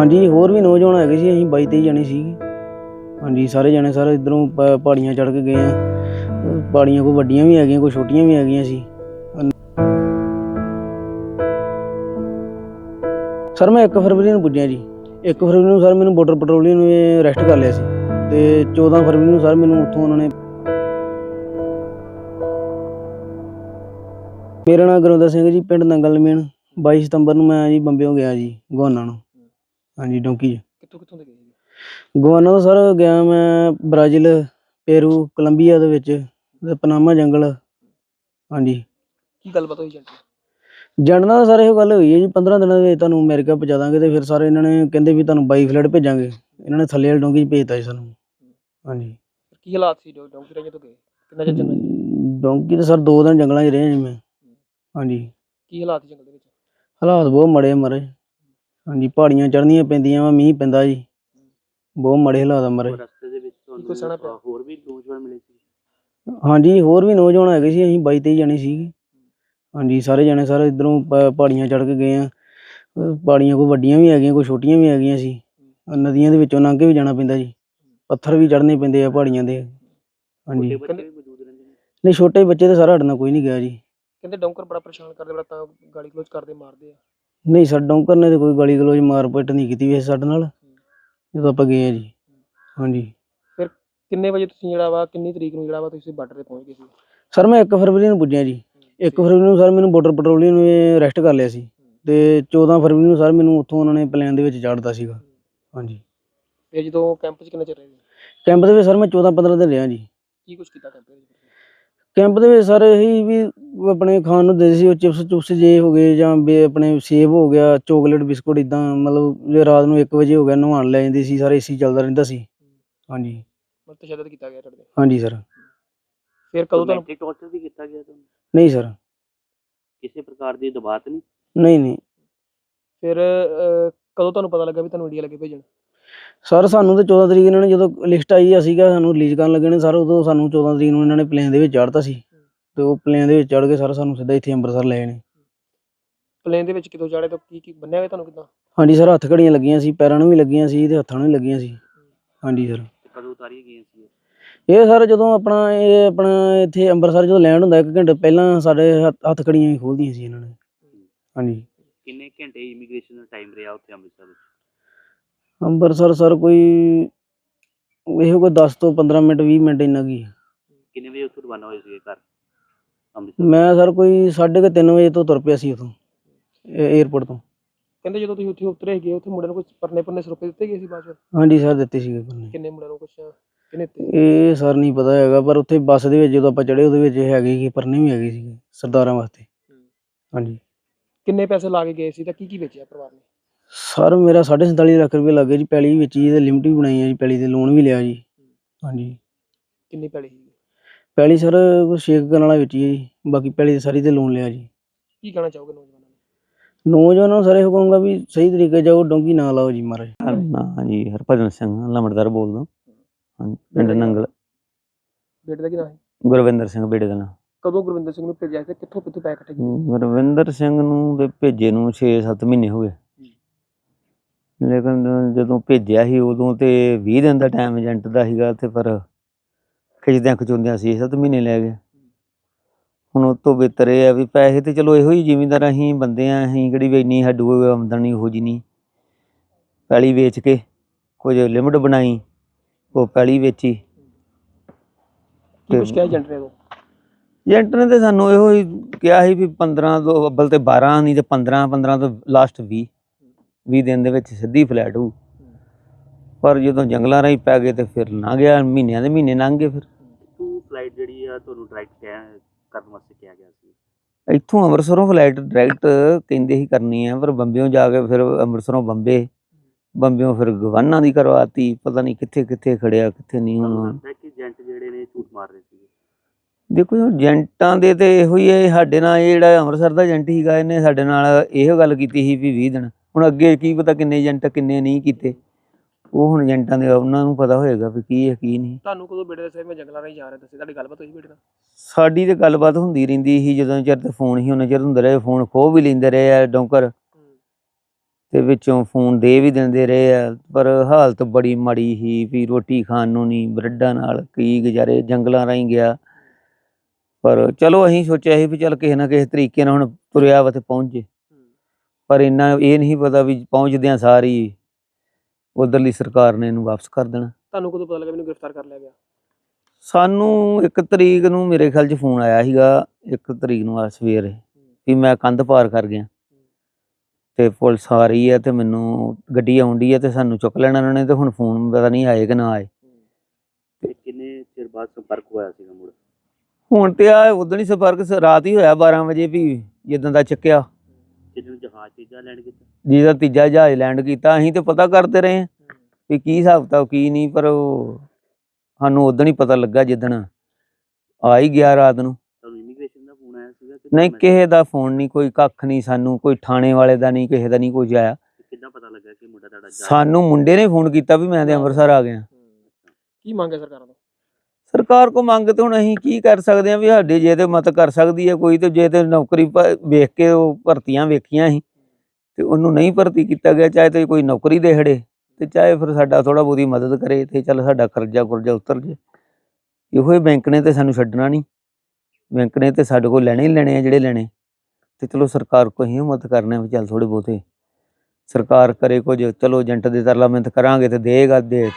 ਹਾਂਜੀ, ਹੋਰ ਵੀ ਨੌਜਵਾਨ ਹੈਗੇ ਸੀ, ਅਸੀਂ 22 23 ਜਣੇ ਸੀ ਹਾਂਜੀ, ਸਾਰੇ ਜਣੇ ਸਾਰੇ ਇਧਰੋਂ ਪਹਾੜੀਆਂ ਚੜ੍ਹ ਕੇ ਗਏ ਆ। ਪਹਾੜੀਆਂ ਕੋਈ ਵੱਡੀਆਂ ਵੀ ਹੈਗੀਆਂ, ਕੋਈ ਛੋਟੀਆਂ ਵੀ ਹੈਗੀਆਂ ਸੀ। ਸਰ, ਮੈਂ 1 ਫਰਵਰੀ ਨੂੰ ਪੁੱਜਿਆ ਜੀ। 1 ਫਰਵਰੀ ਨੂੰ ਸਰ ਮੈਨੂੰ ਬਾਰਡਰ ਪੈਟਰੋਲਿੰਗ ਨੂੰ ਅਰੈਸਟ ਕਰ ਲਿਆ ਸੀ। ਤੇ 14 ਫਰਵਰੀ ਨੂੰ ਸਰ ਮੈਨੂੰ ਉੱਥੋਂ ਉਹਨਾਂ ਨੇ ਮੇਰਾ ਨਾਮ ਗੁਰਵਿੰਦਰ ਸਿੰਘ ਜੀ, ਪਿੰਡ ਨੰਗਲ ਮੇਨ। 22 ਸਤੰਬਰ ਨੂੰ ਮੈਂ ਜੀ ਬੰਬਿਓ ਗਿਆ ਜੀ ਗਵਾਨਾ ਨੂੰ। ਹਾਂਜੀ ਡੋਂਕੀ ਕਿੱਥੋਂ ਕਿੱਥੋਂ ਦੇ ਗਏ ਜੀ? ਗਵਾਨਾ ਤੋਂ ਸਰ ਗਿਆ ਮੈਂ ਬ੍ਰਾਜ਼ੀਲ ਪੇਰੂ ਕੋਲੰਬੀਆ ਦੇ ਵਿੱਚ ਤੇ ਪਨਾਮਾ ਜੰਗਲ। ਹਾਂਜੀ। ਕੀ ਗੱਲਬਾਤ ਹੋਈ ਏਜੰਟ ਜਾਣਨਾ ਤਾਂ ਸਰ ਇਹੋ ਗੱਲ ਹੋਈ ਹੈ ਜੀ 15 ਦਿਨਾਂ ਦੇ ਵਿੱਚ ਤੁਹਾਨੂੰ ਅਮਰੀਕਾ ਪਹੁੰਚਾ ਦਾਂਗੇ ਤੇ ਫਿਰ ਸਾਰੇ ਇਹਨਾਂ ਨੇ ਕਹਿੰਦੇ ਵੀ ਤੁਹਾਨੂੰ ਬਾਈ ਫਲੈਟ ਭੇਜਾਂਗੇ। ਇਹਨਾਂ ਨੇ ਥੱਲੇ ਵਾਲੀ ਡੋਂਕੀ 'ਚ ਭੇਜਤਾ ਜੀ ਸਾਨੂੰ। ਹਾਂਜੀ। ਕੀ ਹਾਲਾਤ ਸੀ ਡੌਂਕੀ ਰਾਜੇ ਤੋਂ ਗਏ? ਕਿੰਨਾ ਚਿਰ ਜੰਗਲ 'ਚ? ਡੋਂਕੀ ਤੇ ਸਰ ਦੋ ਦਿਨ ਜੰਗਲਾਂ 'ਚ ਰਹੇ ਜੀ ਮੈਂ। ਹਾਂਜੀ। ਕੀ ਹਾਲਾਤ ਸੀ ਜੰਗਲ ਦੇ ਵਿੱਚ? ਹਾਲਾਤ ਬਹੁਤ ਮਾੜੇ ਮਰੇ ਹਾਂਜੀ ਪਹਾੜੀਆਂ ਚੜ੍ਹਨੀਆਂ ਪੈਂਦੀਆਂ ਵਾ ਮੀਂਹ ਪੈਂਦਾ ਜੀ। ਬਹੁਤ ਮਾੜੇ ਹਾਲਾਤ ਆ ਮਰੇ ਰਸਤੇ ਦੇ ਵਿੱਚ ਕੀ ਕੁਛ ਸਹਿਣਾ ਪਿਆ? ਤੁਹਾਨੂੰ ਹੋਰ ਵੀ ਨੌਜਵਾਨ ਮਿਲੇ ਸੀ? ਹਾਂਜੀ ਹੋਰ ਵੀ ਨੌਜਵਾਨ ਹੈਗੇ ਸੀ ਅਸੀਂ 22 23 ਜਣੇ ਸੀਗੇ। ਹਾਂਜੀ ਸਾਰੇ ਜਣੇ ਸਾਰੇ ਇਧਰੋਂ ਪਹਾੜੀਆਂ ਚੜ੍ਹ ਕੇ ਗਏ ਆ। ਅਹ ਪਹਾੜੀਆਂ ਕੋਈ ਵੱਡੀਆਂ ਵੀ ਹੈਗੀਆਂ ਕੋਈ ਛੋਟੀਆਂ ਵੀ ਹੈਗੀਆਂ ਸੀ। ਅਹ ਨਦੀਆਂ ਦੇ ਵਿੱਚੋਂ ਲੰਘ ਕੇ ਵੀ ਜਾਣਾ ਪੈਂਦਾ ਜੀ। ਪੱਥਰ ਵੀ ਚੜ੍ਹਨੇ ਪੈਂਦੇ ਆ ਪਹਾੜੀਆਂ ਦੇ। ਹਾਂਜੀ। ਛੋਟੇ ਬੱਚੇ ਵੀ ਮੌਜੂਦ ਰਹਿੰਦੇ ਨੇ? ਨਹੀਂ ਛੋਟੇ ਬੱਚੇ ਤਾਂ ਸਾਰਾ ਨਾਲ ਕੋਈ ਨਹੀਂ ਗਿਆ ਜੀ। ਕਹਿੰਦੇ ਡੌਂਕਰ ਬੜਾ ਪਰੇਸ਼ਾਨ ਕਰਦੇ ਬੜਾ ਤਾਂ ਗਾਲੀ ਕਲੋਜ਼ ਕਰਦੇ ਮਾਰਦੇ ਆ। ਨਹੀਂ ਸਰ ਡੌਂਕਰ ਨੇ ਤੇ ਕੋਈ ਗਾਲੀ ਗਲੋਚ ਮਾਰ ਪਿੱਟ ਨਹੀਂ ਕੀਤੀ ਵੈਸੇ ਸਾਡੇ ਨਾਲ ਜਦੋਂ ਆਪਾਂ ਗਏ ਆ ਜੀ। ਹਾਂਜੀ। ਕਿੰਨੇ ਵਜੇ ਤੁਸੀਂ ਜਿਹੜਾ ਵਾ ਕਿੰਨੀ ਤਰੀਕ ਨੂੰ ਜਿਹੜਾ ਵਾ ਤੁਸੀਂ ਬਾਰਡਰ ਤੇ ਪਹੁੰਚ ਗਏ ਸੀ? ਸਰ ਮੈਂ 1 ਫਰਵਰੀ ਨੂੰ ਪੁੱਜਿਆ ਜੀ। 1 ਫਰਵਰੀ ਨੂੰ ਸਰ ਮੈਨੂੰ ਬਾਰਡਰ ਪੈਟਰੋਲਿੰਗ ਨੂੰ ਅਰੈਸਟ ਕਰ ਲਿਆ ਸੀ। ਤੇ 14 ਫਰਵਰੀ ਨੂੰ ਸਰ ਮੈਨੂੰ ਉੱਥੋਂ ਉਹਨਾਂ ਨੇ ਪਲਾਨ ਦੇ ਵਿੱਚ ਚਾੜਤਾ ਸੀਗਾ। ਹਾਂਜੀ। ਫਿਰ ਜਦੋਂ ਕੈਂਪ 'ਚ ਕਿੰਨੇ ਚਿਰ ਰਹੇ? ਕੈਂਪ ਦੇ ਵਿੱਚ ਸਰ ਮੈਂ 14 15 ਦਿਨ ਰਿਹਾ ਜੀ। ਕੀ ਕੁਝ ਕੀਤਾ ਕੈਂਪ ਦੇ ਵਿੱਚ? ਕੈਂਪ ਦੇ ਵਿੱਚ ਸਰ ਇਹੀ ਵੀ ਆਪਣੇ ਖਾਣ ਨੂੰ ਦੇ ਸੀ ਉਹ ਚਿਪਸ ਚੁਪਸ ਜੇ ਹੋ ਗਏ ਜਾਂ ਬੇ ਆਪਣੇ ਸੇਬ ਹੋ ਗਿਆ ਚੋਕਲੇਟ ਬਿਸਕੁਟ ਇਦਾਂ ਮਤਲਬ ਜੇ ਰਾਤ ਨੂੰ 1 ਵਜੇ ਹੋ ਗਿਆ ਨਹਾਉਣ ਲੈ ਜਾਂਦੇ ਸੀ ਸਾਰੇ ਏਸੀ ਚੱਲਦਾ ਰਹਿੰਦਾ ਸੀ। ਹਾਂਜੀ। ਮਤਲਬ ਤਸ਼ੱਦਦ ਕੀਤਾ ਗਿਆ ਤੁਹਾਡੇ ਹਾਂਜੀ ਸਰ। ਫਿਰ ਕਦੋਂ ਤੁਹਾਨੂੰ ਮੈਂਟਲੀ ਟੌਰਚਰ ਵੀ ਕੀਤਾ ਗਿਆ ਤੁਹਾਨੂੰ? ਨਹੀਂ ਸਰ। ਕਿਸੇ ਪ੍ਰਕਾਰ ਦੀ ਦਬਾਅ ਤਾਂ ਨਹੀਂ? ਨਹੀਂ ਨਹੀਂ। ਫਿਰ ਅਹ, ਕਦੋਂ ਤੁਹਾਨੂੰ ਪਤਾ ਲੱਗਾ ਵੀ ਤੁਹਾਨੂੰ ਇੰਡੀਆ ਲੱਗੇ ਭੇਜਣ? ਸਰ ਸਾਨੂੰ ਤੇ 14 ਤਰੀਕ ਇਹਨਾਂ ਨੇ ਜਦੋਂ ਲਿਸਟ ਆਈ ਆ ਸੀਗਾ ਸਾਨੂੰ ਰਿਲੀਜ਼ ਕਰਨ ਲੱਗੇ ਨੇ ਸਰ ਉਦੋਂ ਸਾਨੂੰ 14 ਤਰੀਕ ਨੂੰ ਇਹਨਾਂ ਨੇ ਪਲੇਨ ਦੇ ਵਿੱਚ ਚੜ੍ਹਤਾ ਸੀ। ਤੇ ਉਹ ਪਲੇਨ ਦੇ ਵਿੱਚ ਚੜ੍ਹ ਕੇ ਸਰ ਸਾਨੂੰ ਸਿੱਧਾ ਇੱਥੇ ਅੰਮ੍ਰਿਤਸਰ ਲੈ ਨੇ। ਪਲੇਨ ਦੇ ਵਿੱਚ ਕਿਦੋਂ ਚੜੇ ਤੋਂ ਕੀ ਕੀ ਬੰਨਿਆ ਹੋਇਆ ਤੁਹਾਨੂੰ ਕਿਦਾਂ? ਹਾਂਜੀ ਸਰ ਹੱਥ ਘੜੀਆਂ ਲੱਗੀਆਂ ਸੀ ਪੈਰਾਂ ਨੂੰ ਵੀ ਲੱਗੀਆਂ ਸੀ ਤੇ ਹੱਥਾਂ ਨੂੰ ਵੀ ਲੱਗੀਆਂ ਸੀ। ਹਾਂਜੀ ਸਰ। ਕਦੋਂ ਉਤਾਰੀ ਗਈਆਂ ਸੀ ਇਹ? ਸਰ ਜਦੋਂ ਆਪਣਾ ਇਹ ਆਪਣਾ ਇੱਥੇ ਅੰਮ੍ਰਿਤਸਰ ਜਦੋਂ ਲੈਂਡ ਹੁੰਦਾ ਇੱਕ ਘੰਟੇ ਪਹਿਲਾਂ ਸਾਡੇ ਹੱਥ- ਹੱਥ ਘੜੀਆਂ ਹੀ ਖੋਲਦੀਆਂ ਸੀ ਇਹਨਾਂ ਨੇ। ਹਾਂਜੀ। ਕਿੰਨੇ ਘੰਟੇ ਇਮੀਗ੍ਰੇਸ਼ਨ ਦਾ ਟਾਈਮ ਰਿਹਾ ਉੱਥੇ ਅੰਮ੍ਰਿਤਸਰ ਵਿੱਚ? ਅੰਮ੍ਰਿਤਸਰ ਸਰ ਕੋਈ ਇਹੋ ਕੋਈ 10 ਤੋਂ 15 ਮਿੰਟ 20 ਮਿੰਟ ਇੰਨਾ ਕੀ ਹੈ। ਕਿੰਨੇ ਵਜੇ ਉੱਥੋਂ ਰਵਾਨਾ ਹੋਏ ਸੀਗੇ ਘਰ? ਅੰਮ੍ਰਿਤਸਰ? ਮੈਂ ਸਰ ਕੋਈ 3:30 ਵਜੇ ਤੋਂ ਤੁਰ ਪਿਆ ਸੀ ਉਥੋਂ 에ਅਰਪੋਰਟ ਤੋਂ। ਕਹਿੰਦੇ ਜਦੋਂ ਤੁਸੀਂ ਉੱਥੇ ਉਤਰੇ ਗਏ ਉੱਥੇ ਮੁੰਡਿਆਂ ਨੂੰ ਕੁਝ ਪਰਨੇ ਪਰਨੇ ਸਰੋਪੇ ਦਿੱਤੇ ਗਏ ਸੀ ਬਾਅਦ ਚ? ਹਾਂਜੀ ਸਰ ਦਿੱਤੇ ਸੀਗੇ ਬੰਨੇ ਕਿੰਨੇ ਮੁੰਡਿਆਂ ਨੂੰ ਕੁਝ ਕਿੰਨੇ ਦਿੱਤੇ? ਇਹ ਸਰ ਨਹੀਂ ਪਤਾ ਹੈਗਾ ਪਰ ਉੱਥੇ ਬੱਸ ਦੇ ਵਿੱਚ ਜਦੋਂ ਆਪਾਂ ਚੜੇ ਉਹਦੇ ਵਿੱਚ ਹੈਗੇ ਸੀ ਪਰਨੇ ਵੀ ਹੈਗੇ ਸੀਗੇ ਸਰਦਾਰਾਂ ਵਾਸਤੇ। ਹਾਂਜੀ। ਕਿੰਨੇ ਪੈਸੇ ਲਾ ਕੇ ਗਏ ਸੀ ਤਾਂ ਕੀ ਕੀ ਵੇਚਿਆ ਪਰਿਵਾਰ ਨੇ? ਸਰ ਮੇਰਾ 47.5 ਲੱਖ ਰੁਪਏ ਲੱਗੇ ਜੀ ਪੈਲੀ ਵਿੱਚ ਹੀ ਤੇ ਲਿਮਟ ਵੀ ਬਣਾਈ ਹੈ ਜੀ ਪੈਲੀ ਤੇ ਲੋਨ ਵੀ ਲਿਆ ਜੀ। ਹਾਂਜੀ। ਕਿੰਨੀ ਪੈਲੀ ਸੀ? ਪੈਲੀ ਸਰ ਸ਼ੇਕ ਕਰਨ ਵਾਲਾ ਵਿੱਚ ਹੀ ਹੈ ਜੀ ਬਾਕੀ ਪੈਲੀ ਤੇ ਸਾਰੀ ਤੇ ਲੋਨ ਲਿਆ ਜੀ। ਕੀ ਕਹਿਣਾ ਚਾਹੋਗੇ ਨੌਜਵਾਨਾਂ ਨੂੰ? ਨੌਜਵਾਨਾਂ ਨੂੰ ਸਰ ਇਹੋ ਕਹੂੰਗਾ ਵੀ ਸਹੀ ਤਰੀਕੇ ਜਾਓ ਡੋਂਕੀ ਨਾ ਲਾਓ ਜੀ ਮਹਾਰਾਜ। ਹਾਂਜੀ ਹਰਭਜਨ ਸਿੰਘ ਲਮੜਦਾਰ ਬੋਲਦਾ। ਹਾਂਜੀ ਪਿੰਡ ਨੰਗਲ। ਬੇਟੇ ਦਾ ਕੀ ਨਾਮ ਹੈ ਗੁਰਵਿੰਦਰ ਸਿੰਘ ਬੇੜੇ ਦਾ ਨਾਂ। ਕਦੋਂ ਗੁਰਵਿੰਦਰ ਸਿੰਘ ਨੂੰ ਭੇਜਿਆ ਸੀ ਕਿੱਥੋਂ ਕਿੱਥੋਂ ਪੈਸੇ ਇਕੱਠੇ ਕੀਤੇ ਗੁਰਵਿੰਦਰ ਸਿੰਘ ਨੂੰ ਤੇ ਭੇਜੇ ਨੂੰ 6-7 ਮਹੀਨੇ ਹੋ ਗਏ। ਲੇਕਿਨ ਜਦੋਂ ਭੇਜਿਆ ਸੀ ਉਦੋਂ ਤੇ 20 ਦਿਨ ਦਾ ਟਾਈਮ ਏਜੰਟ ਦਾ ਸੀਗਾ ਤੇ ਪਰ ਖਿੱਚਦਿਆਂ ਖਚੁੰਦਿਆਂ 6-7 ਮਹੀਨੇ ਲੈ ਗਏ। ਹੁਣ ਉਹ ਤੋਂ ਬਿਹਤਰ ਇਹ ਆ ਵੀ ਪੈਸੇ ਤੇ ਚਲੋ ਇਹੋ ਹੀ ਜ਼ਿਮੀਂਦਾਰ ਅਸੀਂ ਬੰਦੇ ਆ ਅਸੀਂ ਕਿਹੜੀ ਵੀ ਇੰਨੀ ਸਾਡੂ ਆਮਦਨੀ ਹੋ ਜੀ ਨਹੀਂ। ਪੈਲੀ ਵੇਚ ਕੇ ਕੁਝ ਲਿਮਟ ਬਣਾਈ ਉਹ ਪੈਲੀ ਵੇਚੀ। ਕੁਝ ਕਿਹਾ ਏਜੰਟ ਨੇ ਏਜੰਟ ਨੇ ਤੇ ਸਾਨੂੰ ਇਹੋ ਹੀ ਕਿਹਾ ਸੀ ਵੀ 15 ਤੋਂ ਅੱਬਲ ਤੇ 12 ਨਹੀਂ ਤੇ 15 15 ਤੋਂ ਲਾਸਟ 20 20 ਦਿਨ ਦੇ ਵਿੱਚ ਸਿੱਧੀ ਫਲੈਟ ਹੋਊ। ਪਰ ਜਦੋਂ ਜੰਗਲਾਂ ਰਾਹੀਂ ਪੈ ਗਏ ਤੇ ਫਿਰ ਲੰਘ ਗਿਆ ਮਹੀਨਿਆਂ ਦੇ ਮਹੀਨੇ ਲੰਘ ਗਏ ਫਿਰ। ਟੂ ਫਲਾਈਟ ਜਿਹੜੀ ਆ ਤੁਹਾਨੂੰ ਡਾਇਰੈਕਟ ਕਰਨ ਵਾਸਤੇ ਕਿਹਾ ਗਿਆ ਸੀ? ਇੱਥੋਂ ਅੰਮ੍ਰਿਤਸਰੋਂ ਫਲਾਈਟ ਡਾਇਰੈਕਟ ਕਹਿੰਦੇ ਹੀ ਕਰਨੀ ਆ ਪਰ ਬੰਬਿਓਂ ਜਾ ਕੇ ਫਿਰ ਅੰਮ੍ਰਿਤਸਰੋਂ ਬੰਬੇ। ਬੰਬਿਓਂ ਫਿਰ ਗਵਾਨਾ ਦੀ ਕਰਵਾਤੀ ਪਤਾ ਨਹੀਂ ਕਿੱਥੇ ਕਿੱਥੇ ਖੜਿਆ ਕਿੱਥੇ ਨਹੀਂ ਹੁਣ। ਲੱਗਦਾ ਕਿ ਏਜੰਟ ਜਿਹੜੇ ਨੇ ਝੂਠ ਮਾਰ ਰਹੇ ਸੀਗੇ? ਦੇਖੋ ਏਜੰਟਾਂ ਦੇ ਤੇ ਇਹੋ ਹੀ ਹੈ ਸਾਡੇ ਨਾਲ ਇਹ ਜਿਹੜਾ ਅੰਮ੍ਰਿਤਸਰ ਦਾ ਏਜੰਟ ਸੀਗਾ ਇਹਨੇ ਸਾਡੇ ਨਾਲ ਇਹੋ ਗੱਲ ਕੀਤੀ ਸੀ ਵੀ 20 ਦਿਨ ਹੁਣ ਅੱਗੇ ਕੀ ਪਤਾ ਕਿੰਨੇ ਏਜੰਟ ਕਿੰਨੇ ਨਹੀਂ ਕੀਤੇ। ਉਹ ਹੁਣ ਏਜੰਟਾਂ ਦੇ ਉਹਨਾਂ ਨੂੰ ਪਤਾ ਹੋਏਗਾ ਵੀ ਕੀ ਹੈ ਕੀ ਨਹੀਂ। ਤੁਹਾਨੂੰ ਕਦੋਂ ਬੇਟੇ ਦੱਸਿਆ ਮੈਂ ਜੰਗਲਾਂ ਰਾਹੀਂ ਜਾ ਰਿਹਾ ਤੁਹਾਡੀ ਗੱਲਬਾਤ ਹੋਈ ਬੇਟੇ ਨਾਲ? ਸਾਡੀ ਤੇ ਗੱਲਬਾਤ ਹੁੰਦੀ ਰਹਿੰਦੀ ਸੀ ਜਦੋਂ ਚਿਰ ਤੇ ਫੋਨ ਹੀ ਉਹਨਾਂ ਚਿਰ ਹੁੰਦੇ ਰਹੇ। ਫੋਨ ਖੋਹ ਵੀ ਲੈਂਦੇ ਰਹੇ ਆ ਡੌਂਕਰ। ਤੇ ਵਿੱਚੋਂ ਫੋਨ ਦੇ ਵੀ ਦਿੰਦੇ ਰਹੇ ਆ ਪਰ ਹਾਲਤ ਬੜੀ ਮਾੜੀ ਸੀ ਵੀ ਰੋਟੀ ਖਾਣ ਨੂੰ ਨਹੀਂ ਬਰੱਡਾਂ ਨਾਲ ਕੀ ਗੁਜ਼ਾਰੇ ਜੰਗਲਾਂ ਰਾਹੀਂ ਗਿਆ। ਪਰ ਚਲੋ ਅਸੀਂ ਸੋਚਿਆ ਸੀ ਵੀ ਚੱਲ ਕਿਸੇ ਨਾ ਕਿਸੇ ਤਰੀਕੇ ਨਾਲ ਹੁਣ ਤੁਰਿਆ ਵਾ ਤੇ ਪਹੁੰਚ। ਜੇ ਪਰ ਇੰਨਾ ਇਹ ਨਹੀਂ ਪਤਾ ਵੀ ਪਹੁੰਚਦਿਆਂ ਸਾਰੀ ਉਧਰਲੀ ਸਰਕਾਰ ਨੇ ਇਹਨੂੰ ਵਾਪਸ ਕਰ ਦੇਣਾ। ਤੁਹਾਨੂੰ ਕਦੋਂ ਪਤਾ ਲੱਗਾ ਮੈਨੂੰ ਗ੍ਰਿਫਤਾਰ ਕਰ ਲਿਆ ਗਿਆ? ਸਾਨੂੰ ਇੱਕ ਤਰੀਕ ਨੂੰ ਮੇਰੇ ਖਿਆਲ 'ਚ ਫੋਨ ਆਇਆ ਸੀਗਾ ਇੱਕ ਤਰੀਕ ਨੂੰ ਆ ਸਵੇਰੇ ਵੀ ਮੈਂ ਕੰਧ ਪਾਰ ਕਰ ਗਿਆ। ਤੇ ਪੁਲਿਸ ਆ ਰਹੀ ਹੈ ਤੇ ਮੈਨੂੰ ਗੱਡੀ ਆਉਂਦੀ ਹੈ ਤੇ ਸਾਨੂੰ ਚੁੱਕ ਲੈਣਾ ਉਹਨਾਂ ਨੇ ਤੇ ਹੁਣ ਫੋਨ ਪਤਾ ਨਹੀਂ ਆਏ ਕਿ ਨਾ ਆਏ। ਤੇ ਕਿੰਨੇ ਚਿਰ ਬਾਅਦ ਸੰਪਰਕ ਹੋਇਆ ਸੀਗਾ ਮੁੜ? ਹੁਣ ਤੇ ਆ ਉਦੋਂ ਹੀ ਸੰਪਰਕ ਰਾਤ ਹੀ ਹੋਇਆ 12 ਵਜੇ ਵੀ ਜਿੱਦਾਂ ਦਾ ਚੱਕਿਆ। ਜਿਹਨੂੰ ਜਹਾਜ਼ ਤੀਜਾ ਲੈਣ ਕੀਤਾ? ਜਿਹਦਾ ਤੀਜਾ ਜਹਾਜ਼ ਲੈਂਡ ਕੀਤਾ ਅਸੀਂ ਤੇ ਪਤਾ ਕਰਦੇ ਰਹੇ ਹਾਂ ਵੀ ਕੀ ਹਿਸਾਬ ਕਿਤਾਬ ਕੀ ਨਹੀਂ ਪਰ ਉਹ ਸਾਨੂੰ ਉਦੋਂ ਹੀ ਪਤਾ ਲੱਗਾ ਜਿੱਦਣ ਆ ਹੀ ਗਿਆ ਰਾਤ ਨੂੰ। ਤੁਹਾਨੂੰ ਇਮੀਗ੍ਰੇਸ਼ਨ ਦਾ ਫੋਨ ਆਇਆ ਸੀਗਾ ਕਿ ਨਹੀਂ ਕਿਸੇ ਦਾ ਫੋਨ ਨਹੀਂ ਕੋਈ ਕੱਖ ਨਹੀਂ ਸਾਨੂੰ ਕੋਈ ਥਾਣੇ ਵਾਲੇ ਦਾ ਨਹੀਂ ਕਿਸੇ ਦਾ ਨਹੀਂ ਕੁਝ ਆਇਆ। ਕਿੱਦਾਂ ਪਤਾ ਲੱਗਾ ਕਿ ਮੁੰਡਾ ਤੁਹਾਡਾ ਸਾਨੂੰ ਮੁੰਡੇ ਨੇ ਫੋਨ ਕੀਤਾ ਵੀ ਮੈਂ ਤੇ ਅੰਮ੍ਰਿਤਸਰ ਆ ਗਿਆ। ਕੀ ਮੰਗ ਹੈ ਸਰਕਾਰਾਂ ਤੋਂ? ਸਰਕਾਰ ਕੋ ਮੰਗ ਤੇ ਹੁਣ ਅਸੀਂ ਕੀ ਕਰ ਸਕਦੇ ਆ ਵੀ ਸਾਡੇ ਜੇ ਤੇ ਮਤ ਕਰ ਸਕਦੀ ਹੈ, ਕੋਈ ਤੇ ਜੇ ਤੇ ਨੌਕਰੀ ਭ- ਵੇਖ ਕੇ ਉਹ ਭਰਤੀਆਂ ਵੇਖੀਆਂ ਸੀ ਤੇ ਉਹਨੂੰ ਨਹੀਂ ਭਰਤੀ ਕੀਤਾ ਗਿਆ, ਚਾਹੇ ਤੇ ਕੋਈ ਨੌਕਰੀ ਦੇ ਖੜੇ ਤੇ ਚਾਹੇ ਫਿਰ ਸਾਡਾ ਥੋੜਾ ਬਹੁਤੀ ਮਦਦ ਕਰੇ, ਤੇ ਚੱਲ ਸਾਡਾ ਕਰਜ਼ਾ ਕੁਰਜ਼ਾ ਉਤਰ ਜੇ। ਇਹੋ ਹੀ ਬੈਂਕ ਨੇ ਤੇ ਸਾਨੂੰ ਛੱਡਣਾ ਨਹੀਂ। ਬੈਂਕ ਨੇ ਤੇ ਸਾਡੇ ਕੋਲ ਲੈਣੇ ਹੀ ਲੈਣੇ ਆ ਜਿਹੜੇ ਲੈਣੇ। ਤੇ ਚਲੋ ਸਰਕਾਰ ਕੋ ਹੀ ਮਦਦ ਕਰਨੇ ਵੀ ਚੱਲ ਥੋੜੇ ਬਹੁਤੇ। ਸਰਕਾਰ ਕਰੇ ਕੁਝ, ਚਲੋ ਏਜੰਟ ਦੇ ਤਰਲਾ ਮਿਹਨਤ ਕਰਾਂਗੇ ਤੇ ਦੇਗਾ ਦੇ